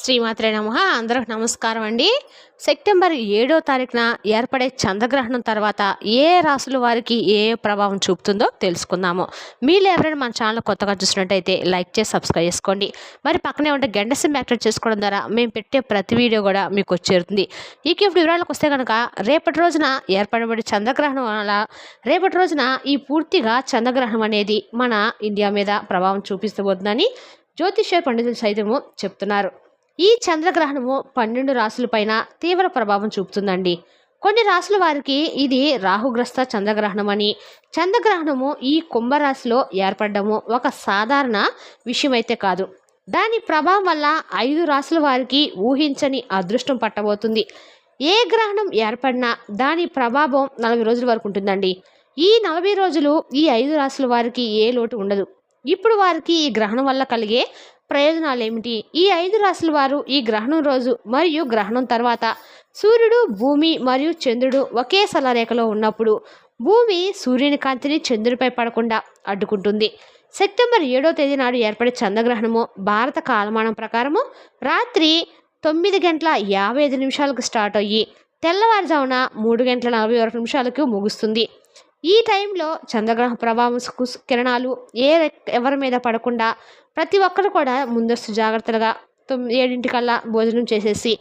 శ్రీమాత్రే నమ. అందరికి నమస్కారం అండి. సెప్టెంబర్ ఏడో తారీఖున ఏర్పడే చంద్రగ్రహణం తర్వాత ఏ రాసుల వారికి ఏ ప్రభావం చూపుతుందో తెలుసుకుందాము. మీరు ఎవరైనా మన ఛానల్ కొత్తగా చూసినట్టయితే లైక్ చేసి సబ్స్క్రైబ్ చేసుకోండి. మరి పక్కనే ఉంటే గంట సిమ్ యాక్టివేట్ చేసుకోవడం ద్వారా మేము పెట్టే ప్రతి వీడియో కూడా మీకు వచ్చేరుతుంది. ఇక ఇప్పుడు వివరాలకు వస్తే కనుక రేపటి రోజున ఏర్పడబడి చంద్రగ్రహణం వల్ల రేపటి రోజున ఈ పూర్తిగా చంద్రగ్రహణం అనేది మన ఇండియా మీద ప్రభావం చూపిస్తబోతుందని జ్యోతిష్య పండితులు సైతము చెప్తున్నారు. ఈ చంద్రగ్రహణము పన్నెండు రాశులపైన తీవ్ర ప్రభావం చూపుతుందండి. కొన్ని రాశుల వారికి ఇది రాహుగ్రస్త చంద్రగ్రహణం అని చంద్రగ్రహణము ఈ కుంభరాశిలో ఏర్పడము ఒక సాధారణ విషయమైతే కాదు. దాని ప్రభావం వల్ల ఐదు రాశుల వారికి ఊహించని అదృష్టం పట్టబోతుంది. ఏ గ్రహణం ఏర్పడినా దాని ప్రభావం నలభై రోజుల వరకు ఉంటుందండి. ఈ నలభై రోజులు ఈ ఐదు రాశుల వారికి ఏ లోటు ఉండదు. ఇప్పుడు వారికి ఈ గ్రహణం వల్ల కలిగే ప్రయోజనాలు ఏమిటి ఈ ఐదు రాశుల వారు ఈ గ్రహణం రోజు మరియు గ్రహణం తర్వాత సూర్యుడు భూమి మరియు చంద్రుడు ఒకే సలరేఖలో ఉన్నప్పుడు భూమి సూర్యుని కాంతిని చంద్రుడిపై పడకుండా అడ్డుకుంటుంది. సెప్టెంబర్ ఏడో తేదీ నాడు ఏర్పడే చంద్రగ్రహణము భారత కాలమానం ప్రకారము రాత్రి తొమ్మిది గంటల యాభై ఐదు నిమిషాలకు స్టార్ట్ అయ్యి తెల్లవారుజామున మూడు గంటల నలభై ఒక నిమిషాలకు ముగుస్తుంది. ఈ టైంలో చంద్రగ్రహ ప్రభావం కు- కిరణాలు ఏ ఎవరి మీద పడకుండా ప్రతి ఒక్కరు కూడా ముందస్తు జాగ్రత్తలుగా తొమ్మిది ఏడింటికల్లా భోజనం చేసేసి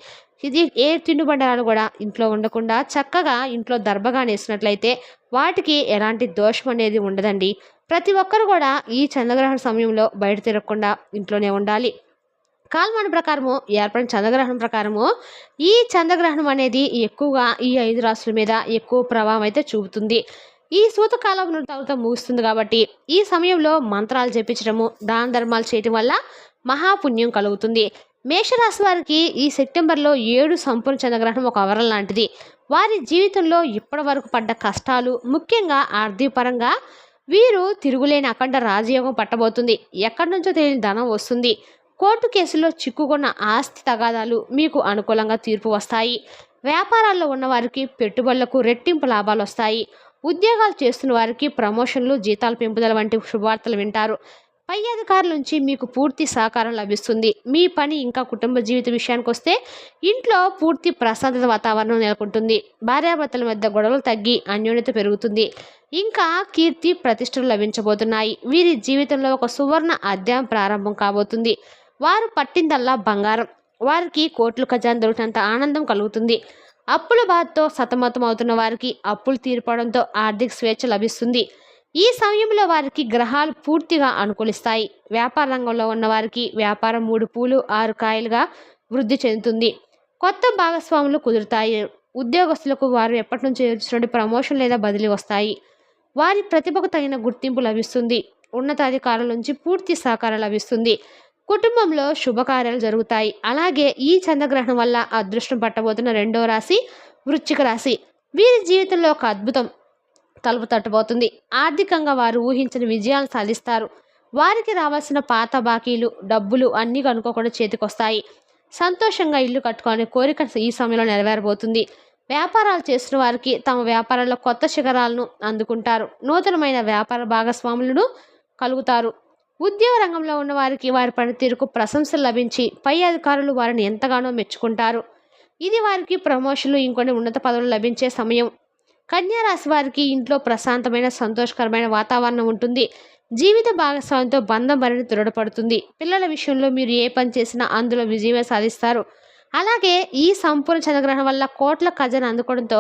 ఇది ఏ తిండిబండారాలు కూడా ఇంట్లో ఉండకుండా చక్కగా ఇంట్లో దర్భగా నేసినట్లయితే వాటికి ఎలాంటి దోషం అనేది ఉండదండి. ప్రతి ఒక్కరు కూడా ఈ చంద్రగ్రహణ సమయంలో బయట తిరగకుండా ఇంట్లోనే ఉండాలి. కాల్మాన ప్రకారము ఏర్పడిన చంద్రగ్రహణం ప్రకారము ఈ చంద్రగ్రహణం అనేది ఎక్కువగా ఈ ఐదు రాశుల మీద ఎక్కువ ప్రభావం అయితే చూపుతుంది. ఈ సూతకాలం తర్వాత ముగుస్తుంది కాబట్టి ఈ సమయంలో మంత్రాలు జపించడము దాన ధర్మాలు చేయటం వల్ల మహాపుణ్యం కలుగుతుంది. మేషరాశి వారికి ఈ సెప్టెంబర్లో ఏడు సంపూర్ణ చంద్రగ్రహణం ఒక అవరం లాంటిది. వారి జీవితంలో ఇప్పటి వరకు పడ్డ కష్టాలు ముఖ్యంగా ఆర్థికపరంగా వీరు తిరుగులేని అఖండ రాజయోగం పట్టబోతుంది. ఎక్కడి నుంచో తెలియని ధనం వస్తుంది. కోర్టు కేసులో చిక్కుకున్న ఆస్తి తగాదాలు మీకు అనుకూలంగా తీర్పు వస్తాయి. వ్యాపారాల్లో ఉన్నవారికి పెట్టుబడులకు రెట్టింపు లాభాలు వస్తాయి. ఉద్యోగాలు చేస్తున్న వారికి ప్రమోషన్లు జీతాల పెంపుదల వంటి శుభవార్తలు వింటారు. పై అధికారుల నుంచి మీకు పూర్తి సహకారం లభిస్తుంది. మీ పని ఇంకా కుటుంబ జీవిత విషయానికి వస్తే ఇంట్లో పూర్తి ప్రశాంతత వాతావరణం నెలకొంటుంది. భార్యాభర్తల మధ్య గొడవలు తగ్గి అన్యోన్యత పెరుగుతుంది. ఇంకా కీర్తి ప్రతిష్టలు లభించబోతున్నాయి. వీరి జీవితంలో ఒక సువర్ణ అధ్యాయం ప్రారంభం కాబోతుంది. వారు పట్టిందల్లా బంగారం. వారికి కోట్లు ఖజాన్ దొరికినంత ఆనందం కలుగుతుంది. అప్పుల బాధతో సతమతం అవుతున్న వారికి అప్పులు తీర్పడంతో ఆర్థిక స్వేచ్ఛ లభిస్తుంది. ఈ సమయంలో వారికి గ్రహాలు పూర్తిగా అనుకూలిస్తాయి. వ్యాపార రంగంలో ఉన్న వారికి వ్యాపారం మూడు పూలు ఆరు కాయలుగా వృద్ధి చెందుతుంది. కొత్త భాగస్వాములు కుదురుతాయి. ఉద్యోగస్తులకు వారు ఎప్పటి నుంచి ఎదుర్చున్నటువంటి ప్రమోషన్ లేదా బదిలీ వస్తాయి. వారి ప్రతిభకు తగిన గుర్తింపు లభిస్తుంది. ఉన్నతాధికారుల నుంచి పూర్తి సహకారం లభిస్తుంది. కుటుంబంలో శుభకార్యాలు జరుగుతాయి. అలాగే ఈ చంద్రగ్రహణం వల్ల అదృష్టం పట్టబోతున్న రెండో రాశి వృశ్చిక రాశి. వీరి జీవితంలో ఒక అద్భుతం తలుపు తట్టబోతుంది. ఆర్థికంగా వారు ఊహించిన విజయాలు సాధిస్తారు. వారికి రావాల్సిన పాత బాకీలు డబ్బులు అన్నీ కనుక్కోకుండా చేతికొస్తాయి. సంతోషంగా ఇల్లు కట్టుకునే కోరిక ఈ సమయంలో నెరవేరబోతుంది. వ్యాపారాలు చేసిన వారికి తమ వ్యాపారంలో కొత్త శిఖరాలను అందుకుంటారు. నూతనమైన వ్యాపార భాగస్వాములను కలుగుతారు. ఉద్యోగ రంగంలో ఉన్న వారికి వారి పనితీరుకు ప్రశంసలు లభించి పై అధికారులు వారిని ఎంతగానో మెచ్చుకుంటారు. ఇది వారికి ప్రమోషన్లు ఇంకొన్ని ఉన్నత పదవులు లభించే సమయం. కన్యా రాశి వారికి ఇంట్లో ప్రశాంతమైన సంతోషకరమైన వాతావరణం ఉంటుంది. జీవిత భాగస్వామితో బంధం మరిని దృఢపడుతుంది. పిల్లల విషయంలో మీరు ఏ పని చేసినా అందులో విజయమే సాధిస్తారు. అలాగే ఈ సంపూర్ణ చంద్రగ్రహణం వల్ల కోట్ల ఖజానా అందుకోవడంతో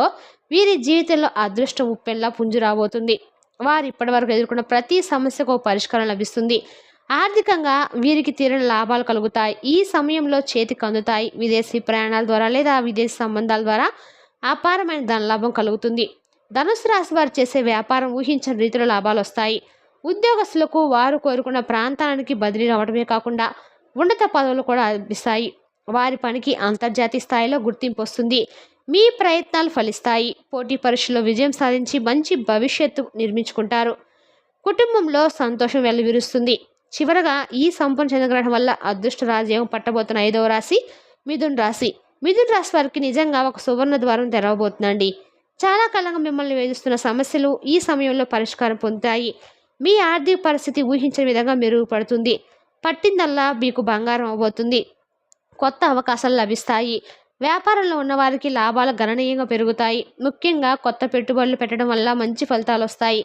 వీరి జీవితంలో అదృష్టం ఉప్పెల్లా పుంజు రాబోతుంది వారు ఇప్పటివరకు ఎదుర్కొన్న ప్రతి సమస్యకు పరిష్కారం లభిస్తుంది. ఆర్థికంగా వీరికి తీరని లాభాలు కలుగుతాయి. ఈ సమయంలో చేతికి అందుతాయి. విదేశీ ప్రయాణాల ద్వారా లేదా విదేశీ సంబంధాల ద్వారా అపారమైన ధనలాభం కలుగుతుంది. ధనుసు రాశి వారు చేసే వ్యాపారం ఊహించని రీతిలో లాభాలు వస్తాయి. ఉద్యోగస్తులకు వారు కోరుకున్న ప్రాంతానికి బదిలీ అవ్వడమే కాకుండా ఉన్నత పదవులు కూడా లభిస్తాయి. వారి పనికి అంతర్జాతీయ స్థాయిలో గుర్తింపు వస్తుంది. మీ ప్రయత్నాలు ఫలిస్తాయి. పోటీ పరీక్షలో విజయం సాధించి మంచి భవిష్యత్తు నిర్మించుకుంటారు. కుటుంబంలో సంతోషం వెల్లివిరుస్తుంది. చివరగా ఈ సంపూర్ణ చంద్రగ్రహణం వల్ల అదృష్ట రాజ్యం పట్టబోతున్న ఐదవ రాశి మిథున్ రాశి. మిథున్ రాశి వారికి నిజంగా ఒక సువర్ణ ద్వారం తెరవబోతుందండి. చాలా కాలంగా మిమ్మల్ని వేధిస్తున్న సమస్యలు ఈ సమయంలో పరిష్కారం పొందుతాయి. మీ ఆర్థిక పరిస్థితి ఊహించిన విధంగా మెరుగుపడుతుంది. పట్టిందల్లా మీకు బంగారం అవబోతుంది కొత్త అవకాశాలు లభిస్తాయి. వ్యాపారంలో ఉన్నవారికి లాభాలు గణనీయంగా పెరుగుతాయి. ముఖ్యంగా కొత్త పెట్టుబడులు పెట్టడం వల్ల మంచి ఫలితాలు వస్తాయి.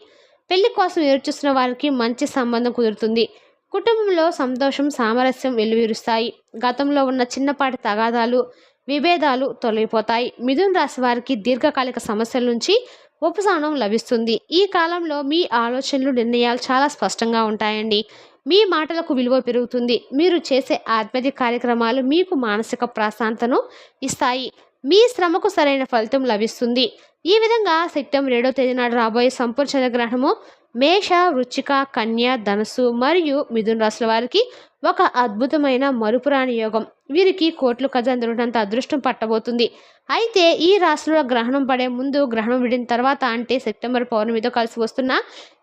పెళ్ళి కోసం ఎదురుచూస్తున్న వారికి మంచి సంబంధం కుదురుతుంది. కుటుంబంలో సంతోషం సామరస్యం వెల్లువిరుస్తాయి. గతంలో ఉన్న చిన్నపాటి తగాదాలు విభేదాలు తొలగిపోతాయి. మిథున్ రాశి వారికి దీర్ఘకాలిక సమస్యల నుంచి ఉపశమనం లభిస్తుంది. ఈ కాలంలో మీ ఆలోచనలు నిర్ణయాలు చాలా స్పష్టంగా ఉంటాయండి. మీ మాటలకు విలువ పెరుగుతుంది. మీరు చేసే ఆత్మహత్య కార్యక్రమాలు మీకు మానసిక ప్రశాంతను ఇస్తాయి. మీ శ్రమకు సరైన ఫలితం లభిస్తుంది. ఈ విధంగా సెప్టెంబర్ ఏడో తేదీ నాడు రాబోయే సంపూర్ణ చంద్రగ్రహణము మేష వృచ్చిక కన్య ధనుసు మరియు మిథున రాశుల వారికి ఒక అద్భుతమైన మరుపురాని యోగం. వీరికి కోట్లు ఖజానా అదృష్టం పట్టబోతుంది. అయితే ఈ రాశిలో గ్రహణం పడే ముందు గ్రహణం విడిన తర్వాత అంటే సెప్టెంబర్ పౌర్ణమితో కలిసి వస్తున్న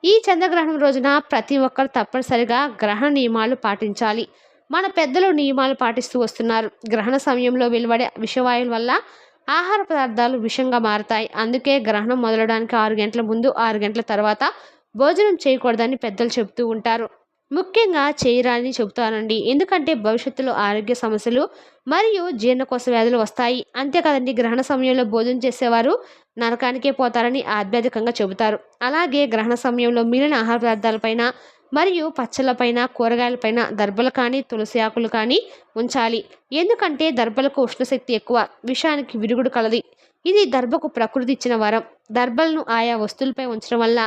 ఈ చంద్రగ్రహణం రోజున ప్రతి ఒక్కరు తప్పనిసరిగా గ్రహణ నియమాలు పాటించాలి. మన పెద్దలు నియమాలు పాటిస్తూ వస్తున్నారు. గ్రహణ సమయంలో వెలువడే విషవాయువుల వల్ల ఆహార పదార్థాలు విషంగా మారతాయి. అందుకే గ్రహణం మొదలడానికి ఆరు గంటల ముందు ఆరు గంటల తర్వాత భోజనం చేయకూడదని పెద్దలు చెబుతూ ఉంటారు. ముఖ్యంగా చేయరాని చెబుతానండి. ఎందుకంటే భవిష్యత్తులో ఆరోగ్య సమస్యలు మరియు జీర్ణకోశ వ్యాధులు వస్తాయి. అంతేకాదండి గ్రహణ సమయంలో భోజనం చేసేవారు నరకానికే పోతారని ఆధ్యాత్మికంగా చెబుతారు. అలాగే గ్రహణ సమయంలో మిగిలిన ఆహార పదార్థాలపైన మరియు పచ్చళ్ళపైన కూరగాయలపైన దర్భలు కానీ తులసి ఆకులు కానీ ఉంచాలి. ఎందుకంటే దర్భలకు ఉష్ణశక్తి ఎక్కువ విషానికి విరుగుడు కలది. ఇది దర్భకు ప్రకృతి ఇచ్చిన వరం. దర్భలను ఆయా వస్తువులపై ఉంచడం వల్ల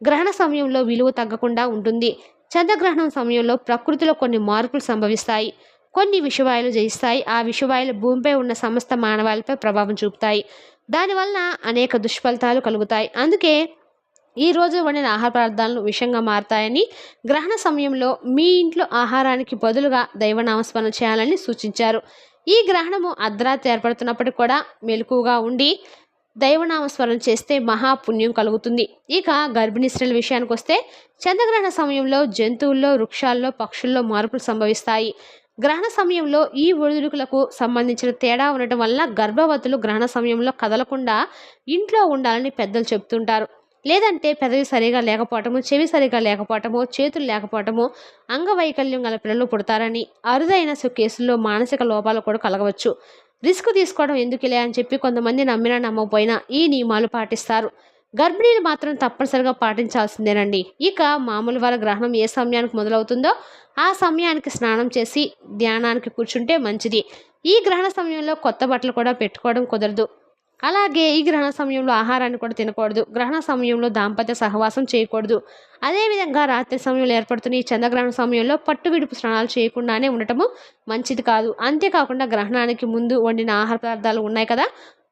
గ్రహణ సమయంలో విలువ తగ్గకుండా ఉంటుంది. చంద్రగ్రహణం సమయంలో ప్రకృతిలో కొన్ని మార్పులు సంభవిస్తాయి. కొన్ని విషవాయులు జయిస్తాయి. ఆ విషవాయులు భూమిపై ఉన్న సమస్త మానవాళిపై ప్రభావం చూపుతాయి. దానివల్ల అనేక దుష్ఫలితాలు కలుగుతాయి. అందుకే ఈ రోజు వండిన ఆహార పదార్థాలను విషంగా మారతాయని గ్రహణ సమయంలో మీ ఇంట్లో ఆహారానికి బదులుగా దైవనామస్మరణ చేయాలని సూచించారు. ఈ గ్రహణము అర్ధరాత్రి ఏర్పడుతున్నప్పటికీ కూడా మెలకుగా ఉండి దైవనామస్మరణ చేస్తే మహాపుణ్యం కలుగుతుంది. ఇక గర్భిణీ స్త్రీల విషయానికి వస్తే చంద్రగ్రహణ సమయంలో జంతువుల్లో వృక్షాల్లో పక్షుల్లో మార్పులు సంభవిస్తాయి. గ్రహణ సమయంలో ఈ ఒడిదుడుకులకు సంబంధించిన తేడా ఉండటం వల్ల గర్భవతులు గ్రహణ సమయంలో కదలకుండా ఇంట్లో ఉండాలని పెద్దలు చెప్తుంటారు లేదంటే పెదవి సరిగా లేకపోవటము చెవి సరిగా లేకపోవటము చేతులు లేకపోవటము అంగవైకల్యం గల పిల్లలు పుడతారని అరుదైన కేసుల్లో మానసిక లోపాలు కూడా కలగవచ్చు. రిస్క్ తీసుకోవడం ఎందుకులే అని చెప్పి కొంతమంది నమ్మినా నమ్మకపోయినా ఈ నియమాలు పాటిస్తారు. గర్భిణీలు మాత్రం తప్పనిసరిగా పాటించాల్సిందేనండి. ఇక మామూలు వాళ్ళ గ్రహణం ఏ సమయానికి మొదలవుతుందో ఆ సమయానికి స్నానం చేసి ధ్యానానికి కూర్చుంటే మంచిది. ఈ గ్రహణ సమయంలో కొత్త బట్టలు కూడా పెట్టుకోవడం కుదరదు. అలాగే ఈ గ్రహణ సమయంలో ఆహారాన్ని కూడా తినకూడదు. గ్రహణ సమయంలో దాంపత్య సహవాసం చేయకూడదు. అదేవిధంగా రాత్రి సమయంలో ఏర్పడుతున్న ఈ చంద్రగ్రహణ సమయంలో పట్టు విడుపు స్నానాలు చేయకుండానే ఉండటము మంచిది కాదు. అంతేకాకుండా గ్రహణానికి ముందు వండిన ఆహార పదార్థాలు ఉన్నాయి కదా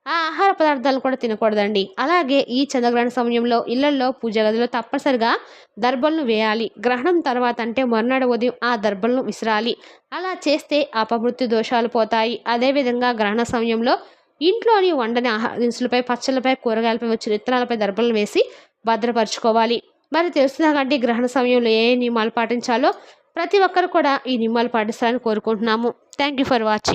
ఆ ఆహార పదార్థాలు కూడా తినకూడదండి. అలాగే ఈ చంద్రగ్రహణ సమయంలో ఇళ్ళలో పూజ గదిలో తప్పనిసరిగా దర్భలను వేయాలి. గ్రహణం తర్వాత అంటే మర్నాడు ఉదయం ఆ దర్భలను విసిరాలి. అలా చేస్తే అపమృత్యు దోషాలు పోతాయి. అదేవిధంగా గ్రహణ సమయంలో ఇంట్లోని వండని ఆహార దినుసులపై పచ్చళ్ళపై కూరగాయలపై వచ్చిన విత్తనాలపై దర్భలను వేసి భద్రపరచుకోవాలి. మరి తెలుస్తున్నా కంటే గ్రహణ సమయంలో ఏ నియమాలు పాటించాలో? ప్రతి ఒక్కరు కూడా ఈ నియమాలు పాటిస్తారని కోరుకుంటున్నాము. Thank you for watching.